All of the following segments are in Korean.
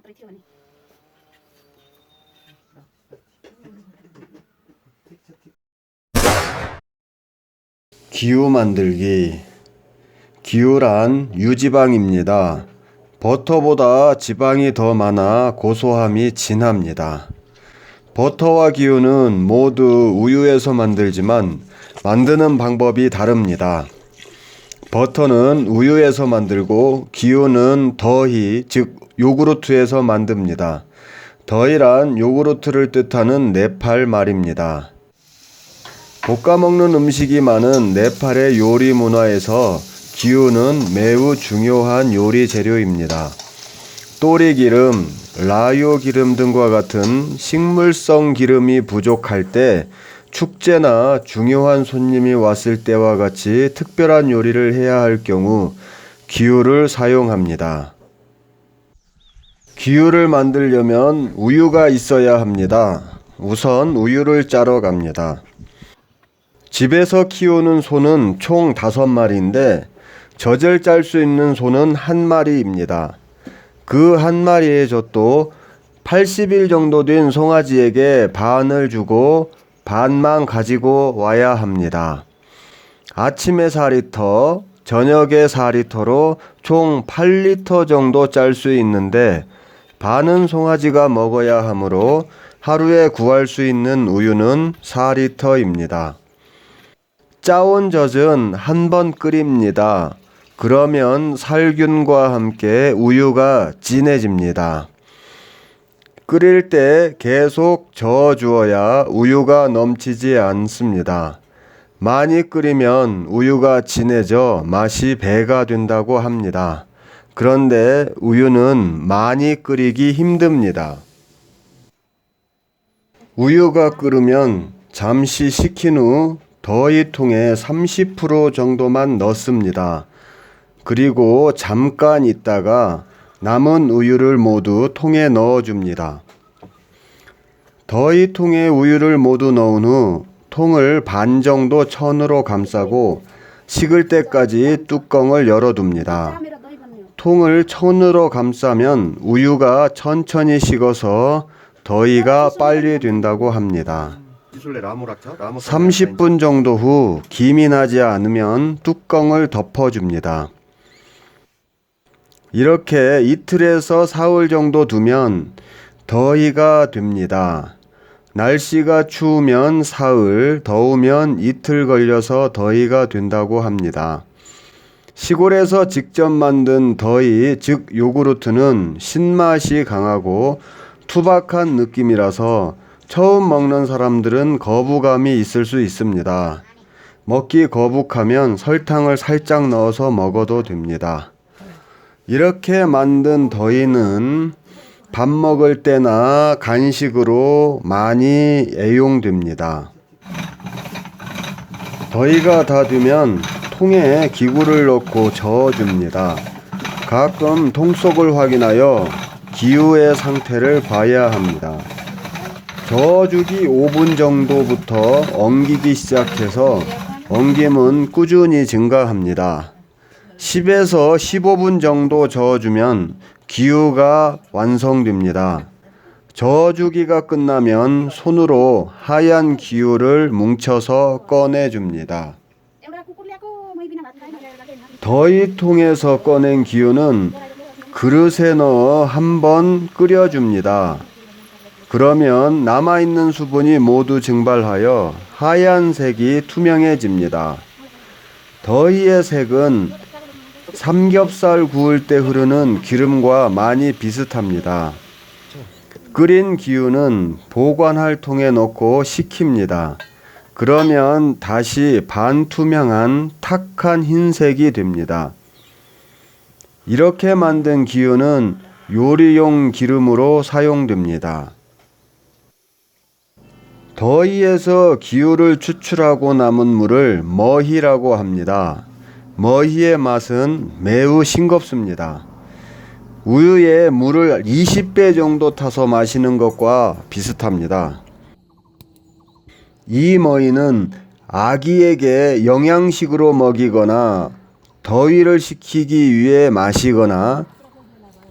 après tu vas 기우 만들기. 기우란 유지방입니다. 버터보다 지방이 더 많아 고소함이 진합니다. 버터와 기우는 모두 우유에서 만들지만 만드는 방법이 다릅니다. 버터는 우유에서 만들고 기우는 더히 즉 요구르트에서 만듭니다. 더히란 요구르트를 뜻하는 네팔 말입니다. 볶아 먹는 음식이 많은 네팔의 요리 문화에서 기우는 매우 중요한 요리 재료입니다. 또리 기름, 라요 기름 등과 같은 식물성 기름이 부족할 때 축제나 중요한 손님이 왔을 때와 같이 특별한 요리를 해야 할 경우 기우를 사용합니다. 기우를 만들려면 우유가 있어야 합니다. 우선 우유를 짜러 갑니다. 집에서 키우는 소는 총 다섯 마리인데 젖을 짤 수 있는 소는 한 마리입니다. 그 한 마리의 젖도 80일 정도 된 송아지에게 반을 주고 반만 가지고 와야 합니다. 아침에 4리터, 저녁에 4리터로 총 8리터 정도 짤 수 있는데 반은 송아지가 먹어야 하므로 하루에 구할 수 있는 우유는 4리터입니다. 짜온 젖은 한 번 끓입니다. 그러면 살균과 함께 우유가 진해집니다. 끓일 때 계속 저어주어야 우유가 넘치지 않습니다. 많이 끓이면 우유가 진해져 맛이 배가 된다고 합니다. 그런데 우유는 많이 끓이기 힘듭니다. 우유가 끓으면 잠시 식힌 후 더위통에 30% 정도만 넣습니다. 그리고 잠깐 있다가 남은 우유를 모두 통에 넣어 줍니다. 더위통에 우유를 모두 넣은 후 통을 반 정도 천으로 감싸고 식을 때까지 뚜껑을 열어둡니다. 통을 천으로 감싸면 우유가 천천히 식어서 더위가 빨리 된다고 합니다. 30분 정도 후 김이 나지 않으면 뚜껑을 덮어줍니다. 이렇게 이틀에서 사흘 정도 두면 더위가 됩니다. 날씨가 추우면 사흘, 더우면 이틀 걸려서 더위가 된다고 합니다. 시골에서 직접 만든 더위, 즉 요구르트는 신맛이 강하고 투박한 느낌이라서 처음 먹는 사람들은 거부감이 있을 수 있습니다. 먹기 거북하면 설탕을 살짝 넣어서 먹어도 됩니다. 이렇게 만든 더위는 밥 먹을 때나 간식으로 많이 애용됩니다. 더위가 다 되면 통에 기구를 넣고 저어줍니다. 가끔 통 속을 확인하여 기후의 상태를 봐야 합니다. 저어주기 5분 정도부터 엉기기 시작해서 엉김은 꾸준히 증가합니다. 10에서 15분 정도 저어주면 기후가 완성됩니다. 저어주기가 끝나면 손으로 하얀 기후를 뭉쳐서 꺼내줍니다. 더위통에서 꺼낸 기후는 그릇에 넣어 한번 끓여줍니다. 그러면 남아있는 수분이 모두 증발하여 하얀색이 투명해집니다. 더위의 색은 삼겹살 구울 때 흐르는 기름과 많이 비슷합니다. 끓인 기운은 보관할 통에 넣고 식힙니다. 그러면 다시 반투명한 탁한 흰색이 됩니다. 이렇게 만든 기운은 요리용 기름으로 사용됩니다. 더위에서 기후를 추출하고 남은 물을 머희라고 합니다. 머희의 맛은 매우 싱겁습니다. 우유에 물을 20배 정도 타서 마시는 것과 비슷합니다. 이 머희는 아기에게 영양식으로 먹이거나 더위를 식히기 위해 마시거나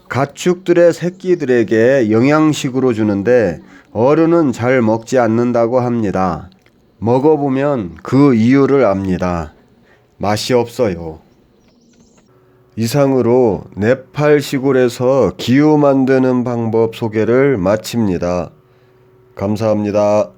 가축들의 새끼들에게 영양식으로 주는데 어른은 잘 먹지 않는다고 합니다. 먹어보면 그 이유를 압니다. 맛이 없어요. 이상으로 네팔 시골에서 기후 만드는 방법 소개를 마칩니다. 감사합니다.